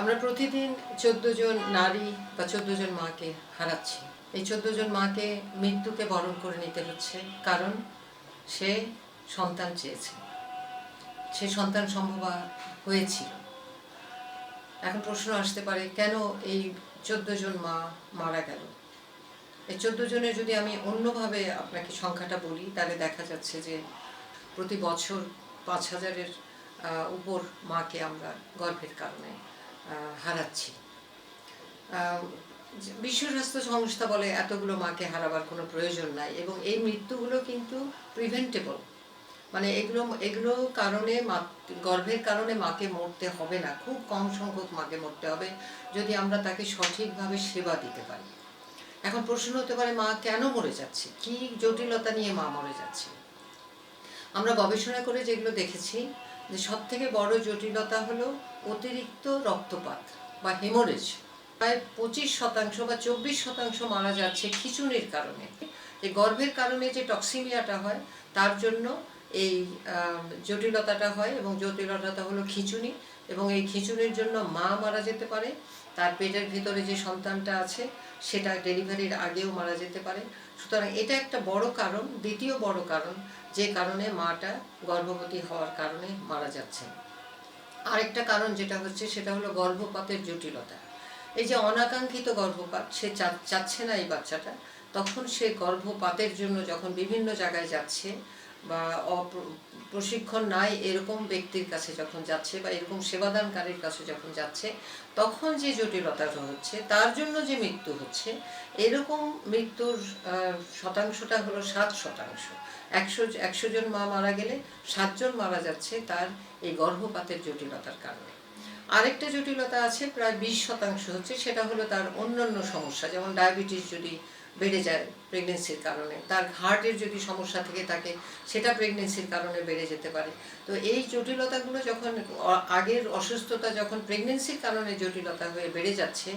আমরা প্রতিদিন চোদ্দ জন নারী বা চোদ্দ জন মাকে হারাচ্ছি। এই চোদ্দ জন মাকে মৃত্যুকে বরণ করে নিতে হচ্ছে কারণ সে সন্তান চেয়েছে। সে সন্তান সম্ভব হয়েছিল। এখন প্রশ্ন আসতে পারে, কেন এই চোদ্দ জন মা মারা গেল? এই চোদ্দ জনের যদি আমি অন্যভাবে আপনাকে সংখ্যাটা বলি, তাহলে দেখা যাচ্ছে যে প্রতি বছর পাঁচ হাজারের উপর মাকে আমরা গর্ভের কারণে হারাচ্ছি। বিশ্ব স্বাস্থ্য সংস্থা বলে এতগুলো মাকে হারাবার কোনো প্রয়োজন নাই এবং এই মৃত্যুগুলো কিন্তু প্রিভেন্টেবল মানে এগুলো এগুলো কারণে মা, গর্ভের কারণে মাকে মরতে হবে না, খুব কম সংখ্যক মাকে মরতে হবে যদি আমরা তাকে সঠিকভাবে সেবা দিতে পারি। এখন প্রশ্ন হতে পারে, মা কেন মরে যাচ্ছে? কি জটিলতা নিয়ে মা মরে যাচ্ছে? আমরা গবেষণা করে যেগুলো দেখেছি যে সব থেকে বড় জটিলতা হলো অতিরিক্ত রক্তপাত বা হেমোরেজ। প্রায় পঁচিশ শতাংশ বা চব্বিশ শতাংশ মারা যাচ্ছে খিচুনির কারণে। যে গর্ভের কারণে যে টক্সিমিয়াটা হয়, তার জন্য এই জটিলতাটা হয় এবং জটিলতাটা হলো খিচুনি এবং এই খিচুনির জন্য মা মারা যেতে পারে, তার পেটের ভিতরে যে সন্তানটা আছে সেটা ডেলিভারির আগেও মারা যেতে পারে। সুতরাং এটা একটা বড় কারণ, দ্বিতীয় বড় কারণ, যে কারণে মাটা গর্ভবতী হওয়ার কারণে মারা যাচ্ছে। আরেকটা কারণ যেটা হচ্ছে সেটা হলো গর্ভপাতের জটিলতা। এই যে অনাকাঙ্ক্ষিত গর্ভপাত, সে চাচ্ছে না এই বাচ্চাটা, তখন সে গর্ভপাতের জন্য যখন বিভিন্ন জায়গায় যাচ্ছে বা প্রশিক্ষণ নাই এরকম ব্যক্তির কাছে যখন যাচ্ছে বা এরকম সেবাদানকারীর কাছে যখন যাচ্ছে, তখন যে জটিলতাটা হচ্ছে, তার জন্য যে মৃত্যু হচ্ছে, এরকম মৃত্যুর শতাংশটা হলো সাত শতাংশ। একশো একশো জন মা মারা গেলে সাতজন মারা যাচ্ছে তার এই গর্ভপাতের জটিলতার কারণে। আরেকটা জটিলতা আছে, প্রায় বিশ শতাংশ হচ্ছে, সেটা হলো তার অন্যান্য সমস্যা, যেমন ডায়াবেটিস যদি বেড়ে যায় প্রেগনেন্সির কারণে। তার হার্টের যদি সমস্যা থেকে থাকে, সেটা প্রেগনেন্সির কারণে বেড়ে যেতে পারে। তো এই জটিলতাগুলো যখন আগের অসুস্থতা যখন প্রেগনেন্সির কারণে জটিলতা হয়ে বেড়ে যাচ্ছে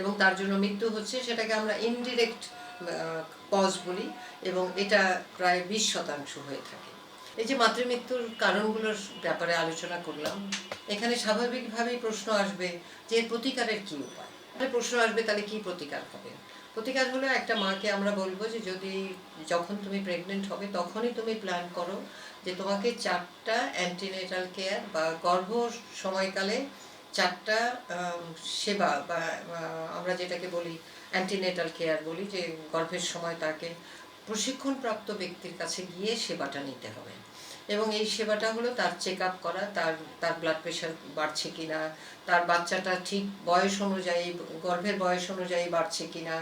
এবং তার জন্য মৃত্যু হচ্ছে, সেটাকে আমরা ইনডিরেক্ট কজ বলি এবং এটা প্রায় বিশ শতাংশ হয়ে থাকে। এই যে মাতৃমৃত্যুর কারণগুলোর ব্যাপারে আলোচনা করলাম, এখানে স্বাভাবিকভাবেই প্রশ্ন আসবে যে প্রতিকারের কী উপায়? প্রশ্ন আসবে তাহলে কী প্রতিকার হবে? প্রতিকার হলো একটা মাকে আমরা বলব যে যদি যখন তুমি প্রেগনেন্ট হবে, তখনই তুমি প্ল্যান করো যে তোমাকে চারটা অ্যান্টিনেটাল কেয়ার বা গর্ভ সময়কালে চারটা সেবা বা আমরা যেটাকে বলি অ্যান্টিনেটাল কেয়ার বলি, যে গর্ভের সময় তাকে প্রশিক্ষণপ্রাপ্ত ব্যক্তির কাছে গিয়ে সেবাটা নিতে হবে। এবং এই সেবাটা হলো তার চেক আপ করা, তার তার ব্লাড প্রেশার বাড়ছে কি না তার বাচ্চাটা ঠিক বয়স অনুযায়ী, গর্ভের বয়স অনুযায়ী বাড়ছে কি না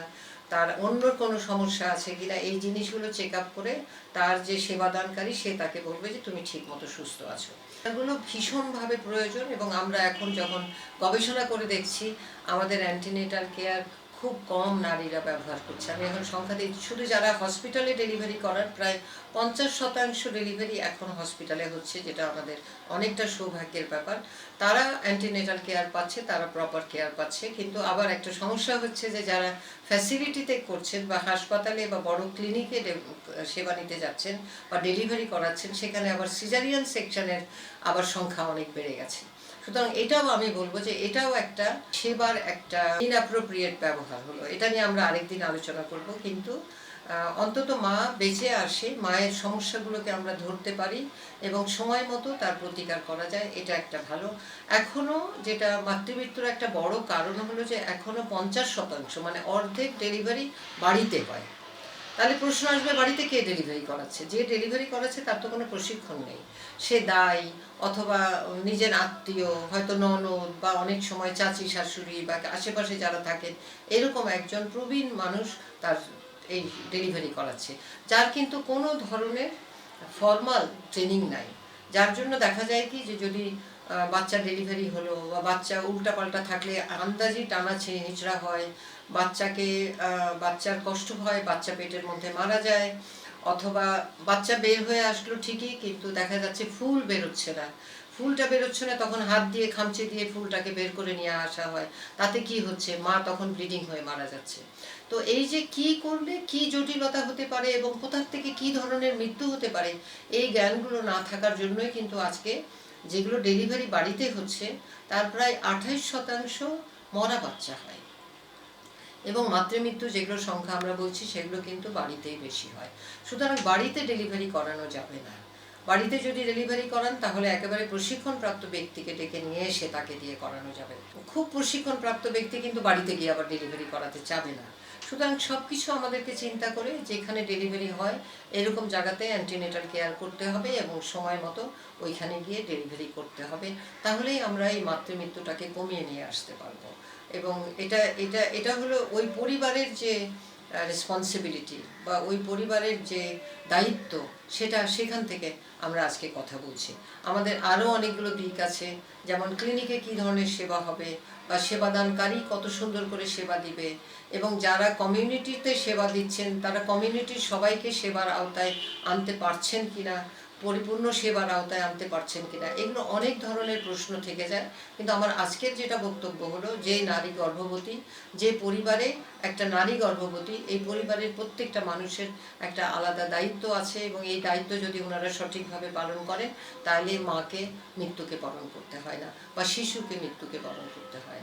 তার অন্য কোনো সমস্যা আছে কিনা, এই জিনিসগুলো চেক আপ করে তার যে সেবাদানকারী সে তাকে বলবে যে তুমি ঠিক মতো সুস্থ আছো। এগুলো ভীষণভাবে প্রয়োজন এবং আমরা এখন যখন গবেষণা করে দেখছি, আমাদের অ্যান্টিনেটাল কেয়ার খুব কম নারীরা ব্যবহার করছে। আমি এখন সংখ্যা দিই শুধু যারা হসপিটালে ডেলিভারি করার প্রায় পঞ্চাশ শতাংশ ডেলিভারি এখন হসপিটালে হচ্ছে, যেটা আমাদের অনেকটা সৌভাগ্যের ব্যাপার। তারা অ্যান্টিনেটাল কেয়ার পাচ্ছে, তারা প্রপার কেয়ার পাচ্ছে। কিন্তু আবার একটা সমস্যা হচ্ছে যে যারা ফ্যাসিলিটিতে করছেন বা হাসপাতালে বা বড় ক্লিনিকে সেবা নিতে যাচ্ছেন বা ডেলিভারি করাচ্ছেন, সেখানে আবার সিজারিয়ান সেকশনের আবার সংখ্যা অনেক বেড়ে গেছে। সুতরাং এটাও আমি বলব যে এটাও একটা সেবার একটা ইনঅ্যাপ্রোপ্রিয়েট ব্যবহার হলো। এটা নিয়ে আমরা আরেকদিন আলোচনা করব। কিন্তু অন্তত মা বেঁচে আসে, মায়ের সমস্যাগুলোকে আমরা ধরতে পারি এবং সময় মতো তার প্রতিকার করা যায়, এটা একটা ভালো। এখনও যেটা মাতৃমৃত্যুর একটা বড় কারণ হলো যে এখনও পঞ্চাশ শতাংশ মানে অর্ধেক ডেলিভারি বাড়িতে হয়। তাহলে প্রশ্ন আসবে, বাড়িতে কে ডেলিভারি করাচ্ছে? যে ডেলিভারি করাচ্ছে তার তো কোনো প্রশিক্ষণ নেই। সে দায় অথবা নিজের আত্মীয়, হয়তো ননদ বা অনেক সময় চাচি, শাশুড়ি বা আশেপাশে যারা থাকেন এরকম একজন প্রবীণ মানুষ তার এই ডেলিভারি করাচ্ছে। যার কিন্তু কোনো ধরনের ফর্মাল ট্রেনিং নাই। যার জন্য দেখা যায় কি যে যদি বাচ্চা ডেলিভারি হলো বা বাচ্চা উল্টাপাল্টা থাকলে আন্দাজি টানা ছেড়ে হিচড়া হয়, বাচ্চাকে বাচ্চার কষ্ট হয়, বাচ্চা পেটের মধ্যে মারা যায়, অথবা বাচ্চা বের হয়ে আসলো ঠিকই, কিন্তু দেখা যাচ্ছে ফুল বেরোচ্ছে না। ফুলটা বেরোচ্ছে না, তখন হাত দিয়ে খামচে দিয়ে ফুলটাকে বের করে নিয়ে আসা হয়। তাতে কি হচ্ছে? মা তখন ব্লিডিং হয়ে মারা যাচ্ছে। তো এই যে কি করলে কি জটিলতা হতে পারে এবং কোথার থেকে কি ধরনের মৃত্যু হতে পারে, এই জ্ঞানগুলো না থাকার জন্যই কিন্তু আজকে যেগুলো ডেলিভারি বাড়িতে হচ্ছে, তার প্রায় আঠাইশ শতাংশ মরা বাচ্চা হয়। এবং মাতৃমৃত্যু যেগুলো সংখ্যা আমরা বলছি, সেগুলো কিন্তু বাড়িতেই বেশি হয়। সুতরাং বাড়িতে ডেলিভারি করানো যাবে না। বাড়িতে যদি ডেলিভারি করান, তাহলে একেবারে প্রশিক্ষণপ্রাপ্ত ব্যক্তিকে ডেকে নিয়ে এসে তাকে দিয়ে করানো যাবে। খুব প্রশিক্ষণপ্রাপ্ত ব্যক্তি কিন্তু বাড়িতে গিয়ে আবার ডেলিভারি করাতে চাবে না। সুতরাং সব কিছু আমাদেরকে চিন্তা করে যেখানে ডেলিভারি হয়, এরকম জায়গাতে অ্যান্টিনেটাল কেয়ার করতে হবে এবং সময় মতো ওইখানে গিয়ে ডেলিভারি করতে হবে। তাহলেই আমরা এই মাতৃমৃত্যুটাকে কমিয়ে নিয়ে আসতে পারব। এবং এটা এটা এটা হলো ওই পরিবারের যে রেসপন্সিবিলিটি বা ওই পরিবারের যে দায়িত্ব, সেটা সেখান থেকে আমরা আজকে কথা বলছি। আমাদের আরও অনেকগুলো দিক আছে, যেমন ক্লিনিকে কি ধরনের সেবা হবে বা সেবাদানকারী কত সুন্দর করে সেবা দিবে এবং যারা কমিউনিটিতে সেবা দিচ্ছেন, তারা কমিউনিটির সবাইকে সেবার আওতায় আনতে পারছেন কিনা পরিপূর্ণ সেবার আওতায় আনতে পারছেন কিনা, এগুলো অনেক ধরনের প্রশ্ন থেকে যায়। কিন্তু আমার আজকের যেটা বক্তব্য হলো, যে নারী গর্ভবতী, যে পরিবারে একটা নারী গর্ভবতী, এই পরিবারের প্রত্যেকটা মানুষের একটা আলাদা দায়িত্ব আছে এবং এই দায়িত্ব যদি ওনারা সঠিকভাবে পালন করেন, তাহলে মাকে মৃত্যুকে বরণ করতে হয় না বা শিশুকে মৃত্যুকে বরণ করতে হয় না।